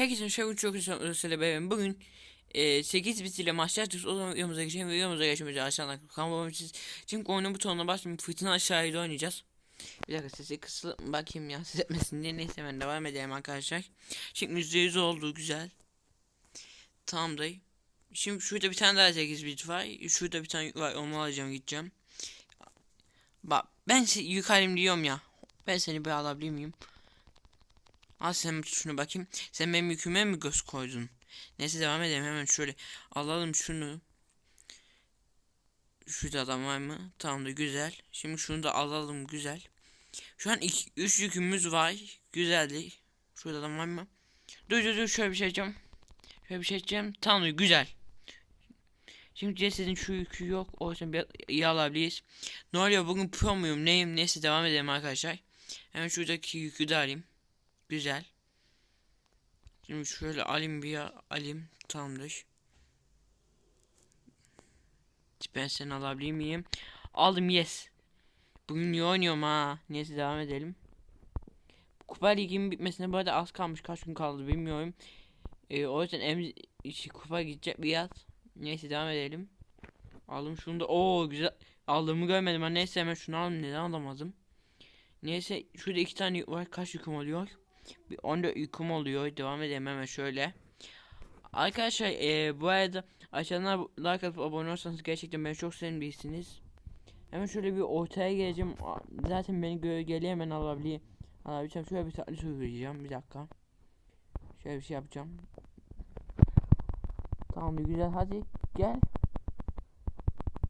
Herkese şöyle çok güzel bebeğim. Bugün e, 8 bit ile başlayacağız. O zaman videomuza geçelim. Videomuza geçmeden aşağıdan kanalıma siz Çünkü oyunun butonuna basmayın. Fırtına aşağıya oynayacağız. Bir dakika sesi kısıl bakayım ya ses etmesin diye. Neyse ben devam edelim arkadaşlar. Şimdi %100 oldu güzel. Tamam dayı. Şimdi şurada bir tane daha 8 bit var. Şurada bir tane var onu alacağım gideceğim. Bak ben yukarıyım diyorum ya. Ben seni bir alabilir miyim? Al sen şunu bakayım. Sen benim yüküme mi göz koydun? Neyse devam edelim hemen şöyle. Alalım şunu. Şurada adam var mı? Tamam da güzel. Şimdi şunu da alalım güzel. Şu an 3 yükümüz var. Güzeldi. Şurada adam var mı? Dur dur dur şöyle bir şey yapacağım. Şöyle bir şey yapacağım. Tamam da güzel. Şimdi cesedin şu yükü yok. O yüzden bir iyi alabiliriz. Ne oluyor bugün pro muyum neyim neyse devam edelim arkadaşlar. Hemen şuradaki yükü de alayım. Güzel. Şimdi şöyle alayım bir alayım tamamdır. Ben seni alabilir miyim? Aldım yes. Bugün iyi oynuyorum ha. Neyse devam edelim. Kupa liginin bitmesine bu arada az kalmış. Kaç gün kaldı bilmiyorum. Ee, o yüzden em işi kupa gidecek biraz. Neyse devam edelim. Aldım şunu da. Oo güzel. Aldığımı görmedim. Ben neyse hemen şunu aldım. Neden alamadım? Neyse şurada iki tane var. Kaç yüküm oluyor? 14 yüküm oluyor. Devam edelim hemen şöyle. Arkadaşlar e, bu arada aşağıdan like atıp abone olursanız gerçekten beni çok sevinirsiniz. Hemen şöyle bir ortaya geleceğim. Zaten beni gölgeli hemen alabilir. Alabileceğim. Şöyle bir tatlı söyleyeceğim. Bir dakika. Şöyle bir şey yapacağım. Tamam güzel hadi gel.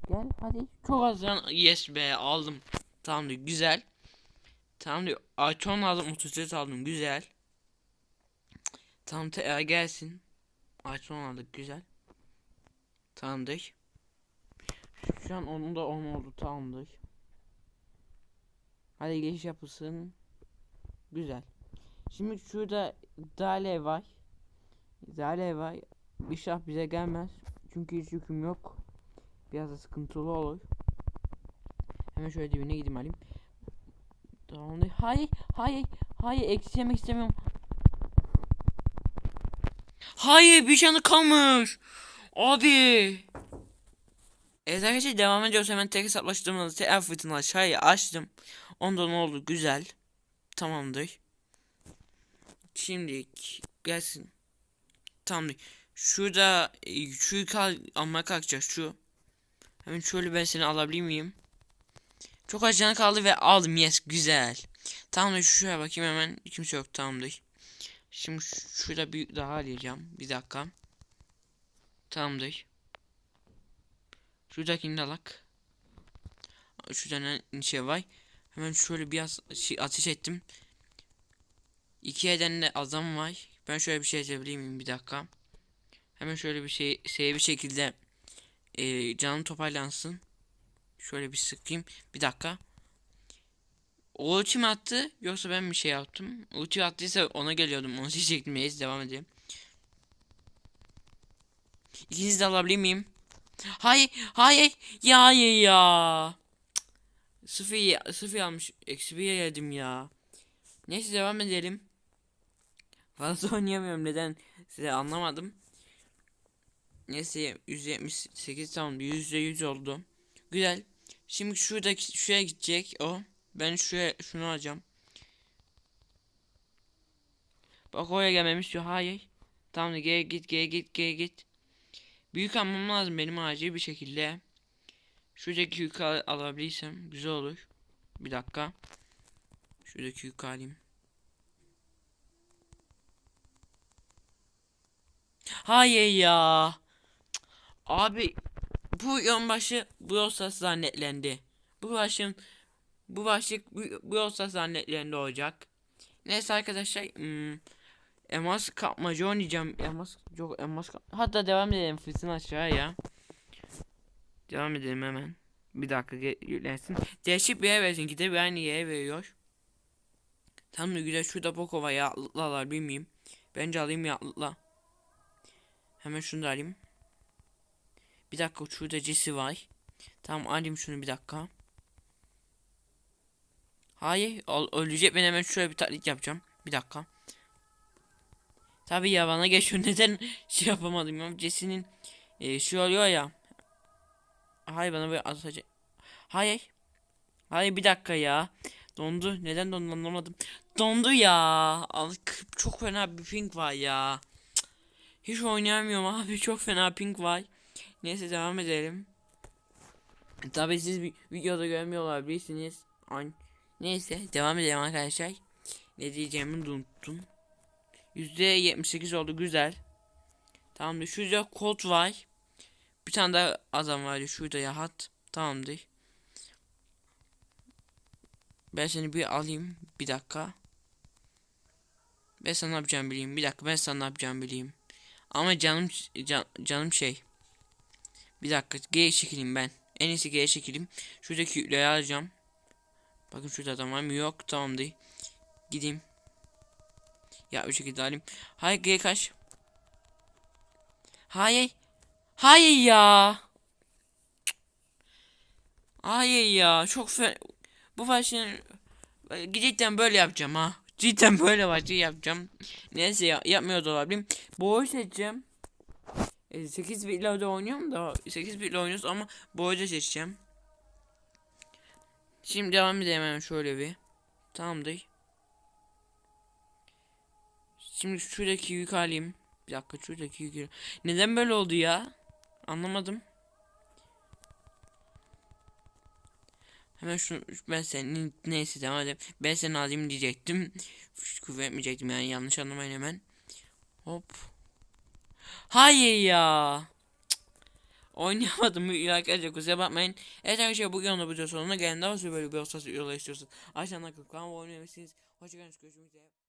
Gel hadi. Çok az yes be aldım. Tamam güzel. Tamam diyor. Açon aldım motosiklet aldım güzel. Tamam tekrar gelsin. Açon aldık güzel. Tamamdır. Şu an onun da 10 oldu tamamdır. Hadi geçiş yapılsın. Güzel. Şimdi şurada Dale var. Dale var. İnşallah bize gelmez. Çünkü hiç yüküm yok. Biraz da sıkıntılı olur. Hemen şöyle dibine gideyim alayım. Tamamdır. Hayır, hayır, hayır. Eksi yemek istemiyorum. Hayır, bir canı kalmış. Abi. Evet arkadaşlar devam ediyoruz. Hemen tek hesaplaştığımda tekrar fırtına aşağıya açtım. Ondan oldu. Güzel. Tamamdır. Şimdi gelsin. Tamamdır. Şurada e, şu yükü almaya kalkacak şu. Hemen şöyle ben seni alabilir miyim? Çok az canı kaldı ve aldım yes güzel. Tamamdır şuraya bakayım hemen kimse yok tamamdır. Şimdi şurada bir daha arayacağım. Bir dakika. Tamamdır. Şuradakini de alak. Şurada ne şey var. Hemen şöyle biraz şey ateş ettim. İki eden de adam var. Ben şöyle bir şey miyim bir dakika. Hemen şöyle bir şey şey bir şekilde e, canım toparlansın. Şöyle bir sıkayım. Bir dakika. O ulti mi attı yoksa ben bir şey yaptım? Ulti attıysa ona geliyordum. Onu seçecektim. Neyse devam edeyim. İkinizi de alabilir miyim? Hayır, hayır, ya hayır ya. Sıfır, sıfır almış. Eksi bir yedim ya. Neyse devam edelim. Fazla oynayamıyorum neden size anlamadım. Neyse 178 tamam %100 oldu. Güzel. Şimdi şuradaki şuraya gidecek o. Ben şuraya şunu alacağım. Bak oraya gelmemiş diyor. Hayır. Tamam gel git gel git gel git. Büyük almam lazım benim acil bir şekilde. Şuradaki yükü al alabilirsem güzel olur. Bir dakika. Şuradaki yükü alayım. Hayır ya. Abi bu yon başı olsa zannetlendi. Bu başın bu başlık bu olsa zannetlendi olacak. Neyse arkadaşlar hmm, Emas kapmaca oynayacağım. Emas yok kap Hatta devam edelim fırsın aşağıya. Devam edelim hemen. Bir dakika yüklensin. Değişik bir yer versin. Gidip aynı yere veriyor. Tam da güzel şurada Bokova yatlılar bilmeyeyim. Bence alayım yatlıla. Hemen şunu da alayım. Bir dakika şurada Jesse var. Tamam alayım şunu bir dakika. Hayır ölecek ben hemen şöyle bir taklit yapacağım. Bir dakika. Tabii ya bana geçiyor neden şey yapamadım ya Jesse'nin e, şey oluyor ya. Hayır bana böyle atacak. Hayır. Hayır bir dakika ya. Dondu. Neden dondu anlamadım. Dondu ya. Çok fena bir ping var ya. Hiç oynayamıyorum abi. Çok fena ping var. Neyse devam edelim. Tabii siz vi- videoda görmüyor olabilirsiniz. Neyse devam edelim arkadaşlar. Ne diyeceğimi unuttum. %78 oldu güzel. Tamamdır. Şurada kod var. Bir tane daha adam var. Şurada yahat. Tamamdır. Ben seni bir alayım. Bir dakika. Ben sana ne yapacağım bileyim. Bir dakika ben sana ne yapacağım bileyim. Ama canım can- canım şey. Bir dakika G çekileyim ben. En iyisi G çekileyim. Şuradaki yükleyi alacağım. Bakın şurada adam var mı? Yok tamamdır. Gideyim. Ya bir şekilde alayım. Hayır G kaç. Hayır. Hayır ya. Hayır ya. Çok fe... Bu başını cidden böyle yapacağım ha. Cidden böyle başlığı yapacağım. Neyse ya, yapmıyor da olabilirim. Boy seçeceğim. E, 8 bitle de oynuyorum da 8 bitle oynuyoruz ama boyda seçeceğim. Şimdi devam edelim hemen şöyle bir. Tamamdır. Şimdi şuradaki yük alayım. Bir dakika şuradaki yükü. Neden böyle oldu ya? Anlamadım. Hemen şunu ben senin neyse devam edelim. Ben seni alayım diyecektim. Küfür etmeyecektim yani yanlış anlamayın hemen. Hop. Hayır ya. Oynayamadım ya arkadaşlar kusura bakmayın. Evet arkadaşlar bugün onu bu sonuna gelin. Daha sonra böyle bir olsa yola istiyorsanız. Aşağıdan kanalıma abone olabilirsiniz. Hoşçakalın görüşmek üzere.